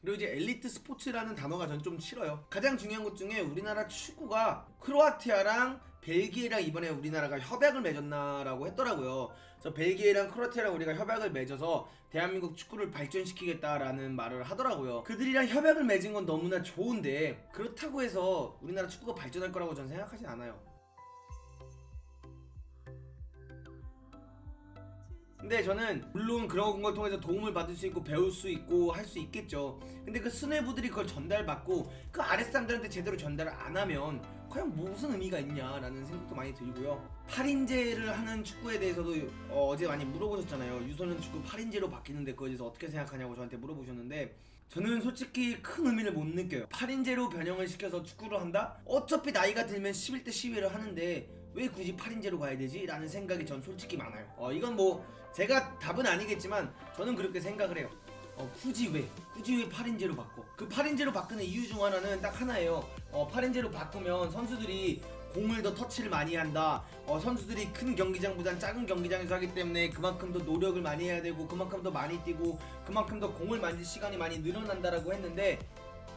그리고 이제 엘리트 스포츠라는 단어가 전 좀 싫어요. 가장 중요한 것 중에 우리나라 축구가 크로아티아랑 벨기에랑 이번에 우리나라가 협약을 맺었나라고 했더라고요. 그래서 벨기에랑 크로아티아랑 우리가 협약을 맺어서 대한민국 축구를 발전시키겠다라는 말을 하더라고요. 그들이랑 협약을 맺은 건 너무나 좋은데 그렇다고 해서 우리나라 축구가 발전할 거라고 저는 생각하진 않아요. 근데 저는 물론 그런 걸 통해서 도움을 받을 수 있고 배울 수 있고 할 수 있겠죠. 근데 그 수뇌부들이 그걸 전달받고 그 아랫 사람들한테 제대로 전달을 안 하면 과연 무슨 의미가 있냐라는 생각도 많이 들고요. 8인제를 하는 축구에 대해서도 어, 제 많이 물어보셨잖아요. 유소년 축구 8인제로 바뀌는데 그거에 대해서 어떻게 생각하냐고 저한테 물어보셨는데 저는 솔직히 큰 의미를 못 느껴요. 8인제로 변형을 시켜서 축구를 한다? 어차피 나이가 들면 11대 12를 하는데 왜 굳이 8인제로 가야 되지? 라는 생각이 전 솔직히 많아요. 어, 이건 뭐 제가 답은 아니겠지만 저는 그렇게 생각을 해요. 어, 굳이 왜? 굳이 왜 8인제로 바꿔? 그 8인제로 바꾸는 이유 중 하나는 딱 하나예요. 어, 8인제로 바꾸면 선수들이 공을 더 터치를 많이 한다. 어, 선수들이 큰 경기장보단 작은 경기장에서 하기 때문에 그만큼 더 노력을 많이 해야 되고 그만큼 더 많이 뛰고 그만큼 더 공을 만질 시간이 많이 늘어난다라고 했는데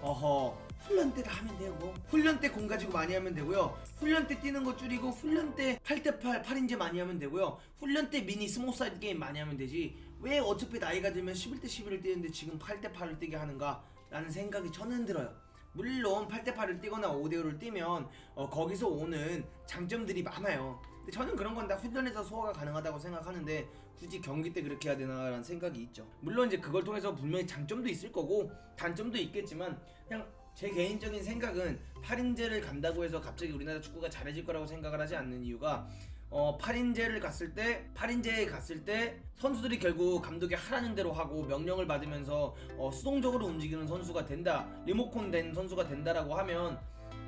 어허. 훈련 때다 하면 되고 뭐. 훈련 때 공 가지고 많이 하면 되고요. 훈련 때 뛰는 거 줄이고 훈련 때 8대8 8인제 많이 하면 되고요. 훈련 때 미니 스몰 사이드 게임 많이 하면 되지. 왜 어차피 나이가 들면 11대 11을 뛰는데 지금 8대8을 뛰게 하는가? 라는 생각이 저는 들어요. 물론 8대8을 뛰거나 5대5를 뛰면 어, 거기서 오는 장점들이 많아요 근데 저는 그런 건 다 훈련에서 소화가 가능하다고 생각하는데 굳이 경기 때 그렇게 해야 되나라는 생각이 있죠. 물론 이제 그걸 통해서 분명히 장점도 있을 거고 단점도 있겠지만 그냥 제 개인적인 생각은 8인제를 간다고 해서 갑자기 우리나라 축구가 잘해질 거라고 생각을 하지 않는 이유가 어 8인제를 갔을 때 8인제에 갔을 때 선수들이 결국 감독이 하라는 대로 하고 명령을 받으면서 어 수동적으로 움직이는 선수가 된다 리모컨 된 선수가 된다라고 하면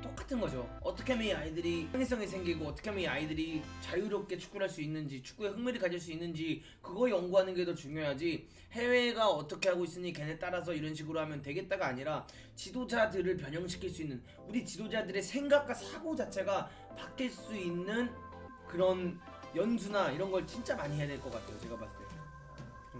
똑같은 거죠. 어떻게 하면 이 아이들이 창의성이 생기고 어떻게 하면 이 아이들이 자유롭게 축구를 할 수 있는지 축구에 흥미를 가질 수 있는지 그거 연구하는 게 더 중요하지 해외가 어떻게 하고 있으니 걔네 따라서 이런 식으로 하면 되겠다가 아니라 지도자들을 변형시킬 수 있는 우리 지도자들의 생각과 사고 자체가 바뀔 수 있는 그런 연수나 이런 걸 진짜 많이 해야 될 것 같아요. 제가 봤을 때.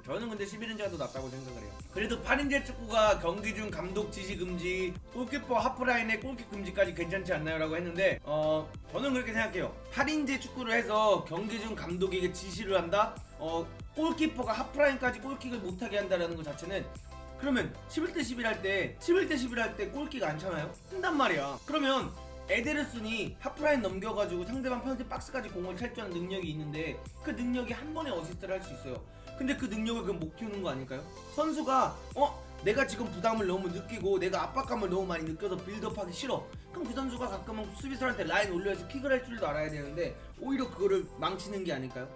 저는 근데 11인제가 더 낫다고 생각을 해요. 그래도 8인제 축구가 경기 중 감독 지시 금지, 골키퍼 하프라인에 골킥 금지까지 괜찮지 않나요? 라고 했는데 어 저는 그렇게 생각해요. 8인제 축구를 해서 경기 중 감독에게 지시를 한다? 어 골키퍼가 하프라인까지 골킥을 못하게 한다라는 것 자체는 그러면 11대 11 할 때 11대 11 할 때 골킥 안 차나요? 한단 말이야. 그러면 에데르슨이 하프라인 넘겨가지고 상대방 페널티 박스까지 공을 찰줄 아는 능력이 있는데 그 능력이 한 번에 어시스트를 할 수 있어요. 근데 그 능력을 그럼 못 키우는 거 아닐까요? 선수가 어? 내가 지금 부담을 너무 느끼고 내가 압박감을 너무 많이 느껴서 빌드업하기 싫어 그럼 그 선수가 가끔은 수비수한테 라인 올려서 킥을 할 줄도 알아야 되는데 오히려 그거를 망치는 게 아닐까요?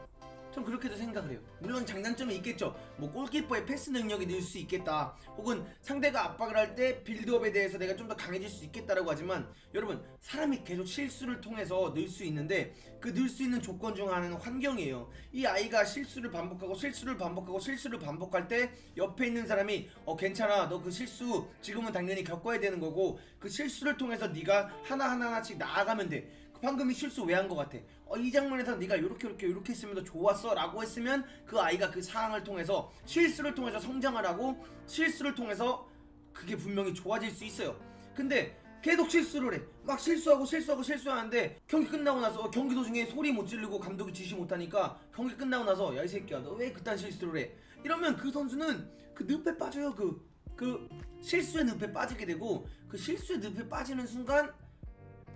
전 그렇게도 생각을 해요. 물론 장단점이 있겠죠. 뭐 골키퍼의 패스 능력이 늘 수 있겠다. 혹은 상대가 압박을 할 때 빌드업에 대해서 내가 좀 더 강해질 수 있겠다라고 하지만 여러분 사람이 계속 실수를 통해서 늘 수 있는데 그 늘 수 있는 조건 중 하나는 환경이에요. 이 아이가 실수를 반복하고 실수를 반복하고 실수를 반복할 때 옆에 있는 사람이 어 괜찮아 너 그 실수 지금은 당연히 겪어야 되는 거고 그 실수를 통해서 네가 하나 하나 하나씩 나아가면 돼. 방금 이 실수 왜 한 것 같아? 어, 이 장면에서 네가 이렇게 이렇게 이렇게 했으면 더 좋았어 라고 했으면 그 아이가 그 상황을 통해서 실수를 통해서 성장을 하고 실수를 통해서 그게 분명히 좋아질 수 있어요 근데 계속 실수를 해. 막 실수하고 실수하고 실수하는데 경기 끝나고 나서 어, 경기 도중에 소리 못 지르고 감독이 지시 못하니까 경기 끝나고 나서 야 이 새끼야 너 왜 그딴 실수를 해? 이러면 그 선수는 그 늪에 빠져요 그. 그 실수의 늪에 빠지게 되고 그 실수의 늪에 빠지는 순간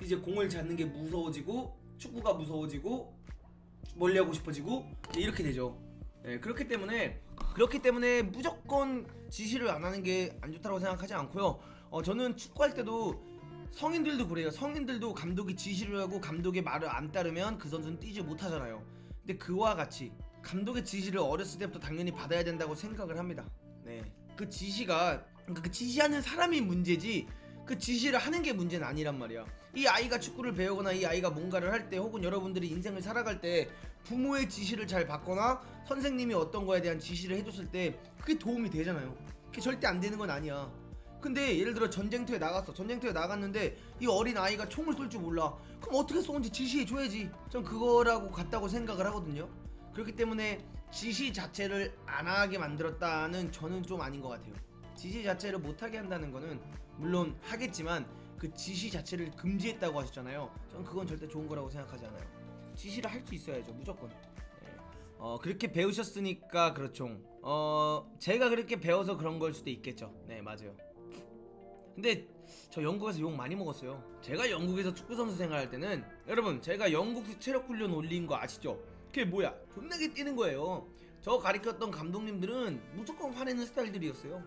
이제 공을 잡는 게 무서워지고 축구가 무서워지고 멀리하고 싶어지고 이렇게 되죠. 네, 그렇기 때문에 그렇기 때문에 무조건 지시를 안 하는 게 안 좋다고 생각하지 않고요. 어, 저는 축구할 때도 성인들도 그래요. 성인들도 감독이 지시를 하고 감독의 말을 안 따르면 그 선수는 뛰지 못하잖아요. 근데 그와 같이 감독의 지시를 어렸을 때부터 당연히 받아야 된다고 생각을 합니다. 네, 그 지시가 그러니까 그 지시하는 사람이 문제지 그 지시를 하는 게 문제는 아니란 말이야. 이 아이가 축구를 배우거나 이 아이가 뭔가를 할 때 혹은 여러분들이 인생을 살아갈 때 부모의 지시를 잘 받거나 선생님이 어떤 거에 대한 지시를 해줬을 때 그게 도움이 되잖아요. 그게 절대 안 되는 건 아니야. 근데 예를 들어 전쟁터에 나갔어. 전쟁터에 나갔는데 이 어린 아이가 총을 쏠 줄 몰라. 그럼 어떻게 쏘는지 지시해 줘야지. 전 그거라고 같다고 생각을 하거든요. 그렇기 때문에 지시 자체를 안 하게 만들었다는 저는 좀 아닌 것 같아요. 지시 자체를 못하게 한다는 거는 물론 하겠지만 그 지시 자체를 금지했다고 하셨잖아요. 저는 그건 절대 좋은 거라고 생각하지 않아요. 지시를 할 수 있어야죠, 무조건. 네. 어 그렇게 배우셨으니까 그렇죠. 어 제가 그렇게 배워서 그런 걸 수도 있겠죠. 네 맞아요. 근데 저 영국에서 욕 많이 먹었어요. 제가 영국에서 축구 선수 생활할 때는 여러분 제가 영국 체력 훈련 올린 거 아시죠? 그게 뭐야? 존나게 뛰는 거예요. 저 가르쳤던 감독님들은 무조건 화내는 스타일들이었어요.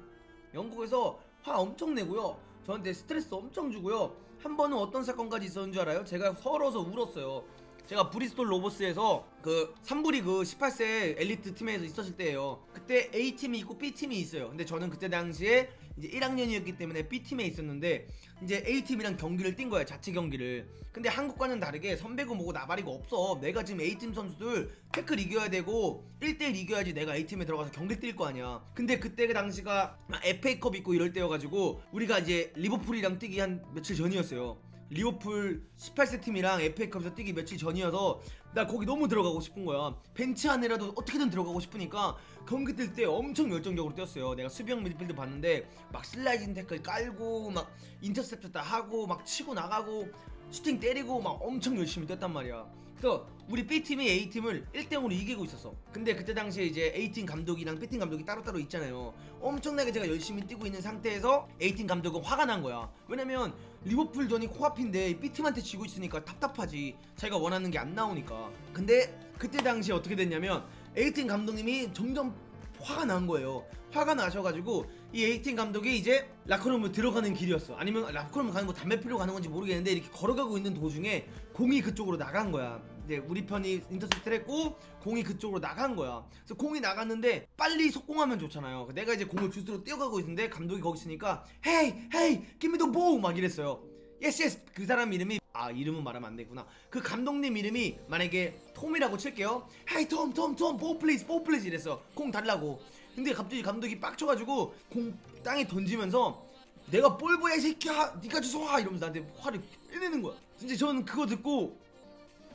영국에서 화 엄청 내고요. 저한테 스트레스 엄청 주고요. 한 번은 어떤 사건까지 있었는 줄 알아요? 제가 서러워서 울었어요. 제가 브리스톨 로버스에서 그 3부 리 그 18세 엘리트 팀에서 있었을 때예요. 그때 A팀이 있고 B팀이 있어요. 근데 저는 그때 당시에 이제 1학년이었기 때문에 B팀에 있었는데 이제 A팀이랑 경기를 뛴 거야. 자체 경기를. 근데 한국과는 다르게 선배고 뭐고 나발이고 없어. 내가 지금 A팀 선수들 태클 이겨야 되고 1대1 이겨야지 내가 A팀에 들어가서 경기 뛸 거 아니야. 근데 그때 그 당시가 FA컵 있고 이럴 때여가지고 우리가 이제 리버풀이랑 뛰기 한 며칠 전이었어요. 리버풀 18세 팀이랑 FA컵에서 뛰기 며칠 전이어서 나 거기 너무 들어가고 싶은 거야. 벤치 안에라도 어떻게든 들어가고 싶으니까 경기 뛸 때 엄청 열정적으로 뛰었어요. 내가 수비형 미드필드 봤는데 막 슬라이딩 태클 깔고 막 인터셉트 다 하고 막 치고 나가고 슈팅 때리고 막 엄청 열심히 뛰었단 말이야. 그래서 우리 B팀이 A팀을 1대0으로 이기고 있었어. 근데 그때 당시에 이제 A팀 감독이랑 B팀 감독이 따로따로 있잖아요. 엄청나게 제가 열심히 뛰고 있는 상태에서 A팀 감독은 화가 난 거야. 왜냐면 리버풀전이 코앞인데 B팀한테 지고 있으니까 답답하지. 자기가 원하는 게 안 나오니까. 근데 그때 당시에 어떻게 됐냐면 A팀 감독님이 점점 화가 난 거예요. 화가 나셔가지고 이 A팀 감독이 이제 라커룸으로 들어가는 길이었어. 아니면 라커룸 가는 거 담배 피러 가는 건지 모르겠는데 이렇게 걸어가고 있는 도중에 공이 그쪽으로 나간 거야. 이제 우리 편이 인터셉트를 했고 공이 그쪽으로 나간 거야. 그래서 공이 나갔는데 빨리 속공하면 좋잖아요. 내가 이제 공을 주스로 뛰어가고 있는데 감독이 거기 있으니까 헤이 헤이 김미도 보우 막 이랬어요. 예스 예스 그 사람 이름이 아 이름은 말하면 안 되구나. 그 감독님 이름이 만약에 톰이라고 칠게요. 헤이 톰 톰톰 보우 플리즈 보우 플리즈 이랬어 공 달라고. 근데 갑자기 감독이 빡쳐가지고 공 땅에 던지면서 내가 볼보야 이 새끼야 니가 주워와 이러면서 나한테 화를 빼내는 거야. 진짜 저는 그거 듣고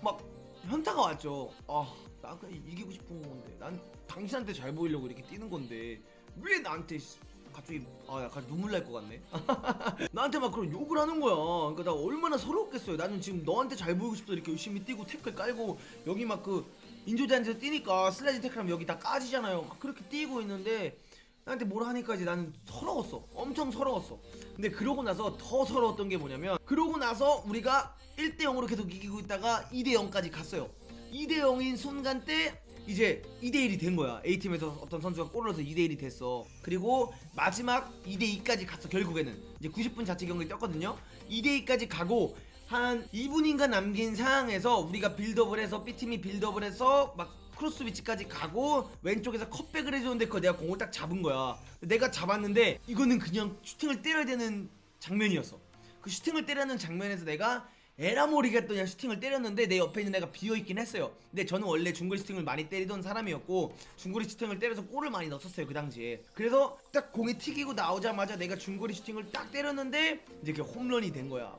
막 현타가 왔죠. 아나 그냥 이기고 싶은 건데. 난 당신한테 잘 보이려고 이렇게 뛰는 건데 왜 나한테 씨, 갑자기 아 약간 눈물 날 것 같네 나한테 막 그런 욕을 하는 거야. 그러니까 나 얼마나 서러웠겠어요. 나는 지금 너한테 잘 보이고 싶어 이렇게 열심히 뛰고 태클 깔고 여기 막 그 인조대한테서 뛰니까 슬라이드 태클하면 여기 다 까지잖아요. 막 그렇게 뛰고 있는데 나한테 뭘 하니까 이제 나는 서러웠어. 엄청 서러웠어. 근데 그러고 나서 더 서러웠던 게 뭐냐면 그러고 나서 우리가 1대 0으로 계속 이기고 있다가 2대 0까지 갔어요. 2대 0인 순간 때 이제 2대1이 된 거야. A팀에서 어떤 선수가 골을 넣어서 2대1이 됐어. 그리고 마지막 2대2까지 갔어, 결국에는. 이제 90분 자체 경기를 뛰었거든요. 2대2까지 가고 한 2분인가 남긴 상황에서 우리가 빌드업을 해서 B팀이 빌드업을 해서 막 크로스 위치까지 가고 왼쪽에서 컷백을 해줬는데 그거 내가 공을 딱 잡은 거야. 내가 잡았는데 이거는 그냥 슈팅을 때려야 되는 장면이었어. 그 슈팅을 때리는 장면에서 내가 에라 모르겠다 그냥 슈팅을 때렸는데 내 옆에 있는 애가 비어있긴 했어요. 근데 저는 원래 중거리 슈팅을 많이 때리던 사람이었고 중거리 슈팅을 때려서 골을 많이 넣었어요 그 당시에. 그래서 딱 공이 튀기고 나오자마자 내가 중거리 슈팅을 딱 때렸는데 이제 그게 홈런이 된 거야.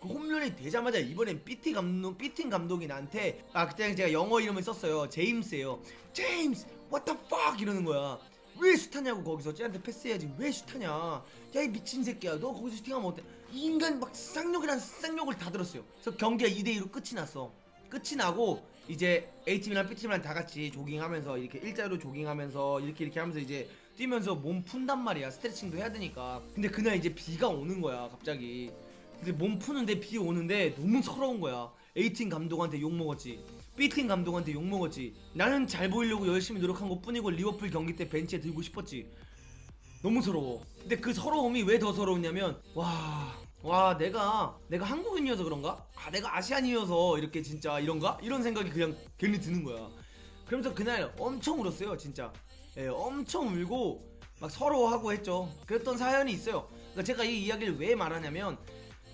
그 홈런이 되자마자 이번엔 BT 감독, BT 감독이 나한테 아 그때 제가 영어 이름을 썼어요. 제임스예요 제임스 what the fuck? 이러는 거야 왜 슛하냐고 거기서? 쟤한테 패스해야지. 왜 슛하냐? 야 이 미친 새끼야. 너 거기서 슈팅하면 어때? 이 인간 막 쌍욕이란 쌍욕을 다 들었어요. 그래서 경기가 2대 2로 끝이 났어. 끝이 나고 이제 A팀이랑 B팀이랑 다 같이 조깅하면서 이렇게 일자로 조깅하면서 이렇게 이렇게 하면서 이제 뛰면서 몸 푼단 말이야. 스트레칭도 해야 되니까. 근데 그날 이제 비가 오는 거야 갑자기. 근데 몸 푸는데 비 오는데 너무 서러운 거야. A팀 감독한테 욕먹었지. B팀 감독한테 욕먹었지. 나는 잘 보이려고 열심히 노력한 것 뿐이고 리버풀 경기 때 벤치에 들고 싶었지. 너무 서러워. 근데 그 서러움이 왜 더 서러웠냐면 와... 와 내가 내가 한국인이어서 그런가? 아 내가 아시안이어서 이렇게 진짜 이런가? 이런 생각이 그냥 괜히 드는 거야 그러면서 그날 엄청 울었어요 진짜 예, 엄청 울고 막 서러워하고 했죠 그랬던 사연이 있어요 그러니까 제가 이 이야기를 왜 말하냐면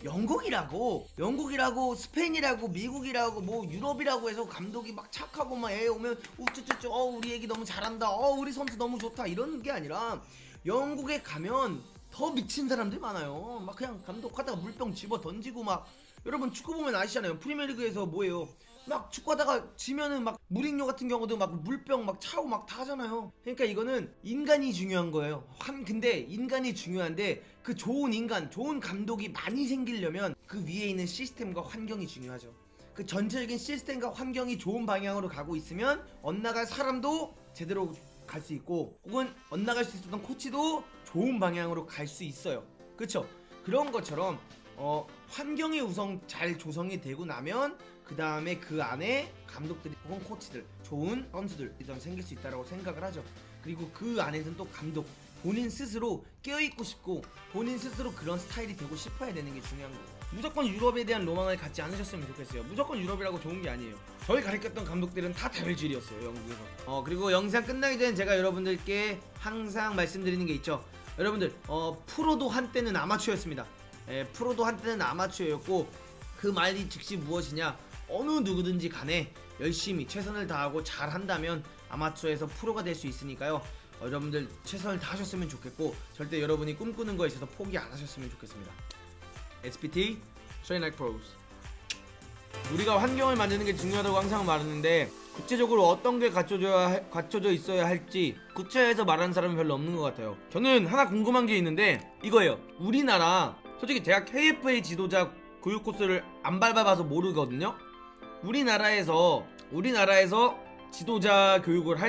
영국이라고 영국이라고 스페인이라고 미국이라고 뭐 유럽이라고 해서 감독이 막 착하고 막 애 오면 우쭈쭈쭈 어 우리 애기 너무 잘한다 어 우리 선수 너무 좋다 이런 게 아니라 영국에 가면 더 미친 사람들이 많아요 막 그냥 감독하다가 물병 집어 던지고 막 여러분 축구 보면 아시잖아요 프리미어리그에서 뭐예요 막 축구하다가 지면은 막 무링요 같은 경우도 막 물병 막 차고 막 다 하잖아요. 그러니까 이거는 인간이 중요한 거예요. 한 근데 인간이 중요한데 그 좋은 인간, 좋은 감독이 많이 생기려면 그 위에 있는 시스템과 환경이 중요하죠. 그 전체적인 시스템과 환경이 좋은 방향으로 가고 있으면 엇나갈 사람도 제대로 갈 수 있고 혹은 엇나갈 수 있었던 코치도 좋은 방향으로 갈 수 있어요. 그렇죠? 그런 것처럼 어, 환경이 우선 잘 조성이 되고 나면 그 다음에 그 안에 감독들이 혹은 코치들 좋은 선수들이 좀 생길 수 있다고 생각을 하죠. 그리고 그 안에서는 또 감독 본인 스스로 깨어있고 싶고 본인 스스로 그런 스타일이 되고 싶어야 되는 게 중요한 거예요. 무조건 유럽에 대한 로망을 갖지 않으셨으면 좋겠어요. 무조건 유럽이라고 좋은 게 아니에요. 저희 가르쳤던 감독들은 다 다혈질이었어요. 영국에서. 어 그리고 영상 끝나기 전에 제가 여러분들께 항상 말씀드리는 게 있죠. 여러분들 어 프로도 한때는 아마추어였습니다. 예, 프로도 한때는 아마추어였고 그 말이 즉시 무엇이냐 어느 누구든지 간에 열심히 최선을 다하고 잘 한다면 아마추어에서 프로가 될 수 있으니까요 어, 여러분들 최선을 다하셨으면 좋겠고 절대 여러분이 꿈꾸는 거에 있어서 포기 안 하셨으면 좋겠습니다 SPT Train Like Pros 우리가 환경을 만드는 게 중요하다고 항상 말하는데 구체적으로 어떤 게 갖춰져야 할- 갖춰져 있어야 할지 구체해서 말하는 사람은 별로 없는 것 같아요. 저는 하나 궁금한 게 있는데 이거예요. 우리나라 솔직히 제가 KFA 지도자 교육 코스를 안 밟아봐서 모르거든요. 우리나라에서 우리나라에서 지도자 교육을 할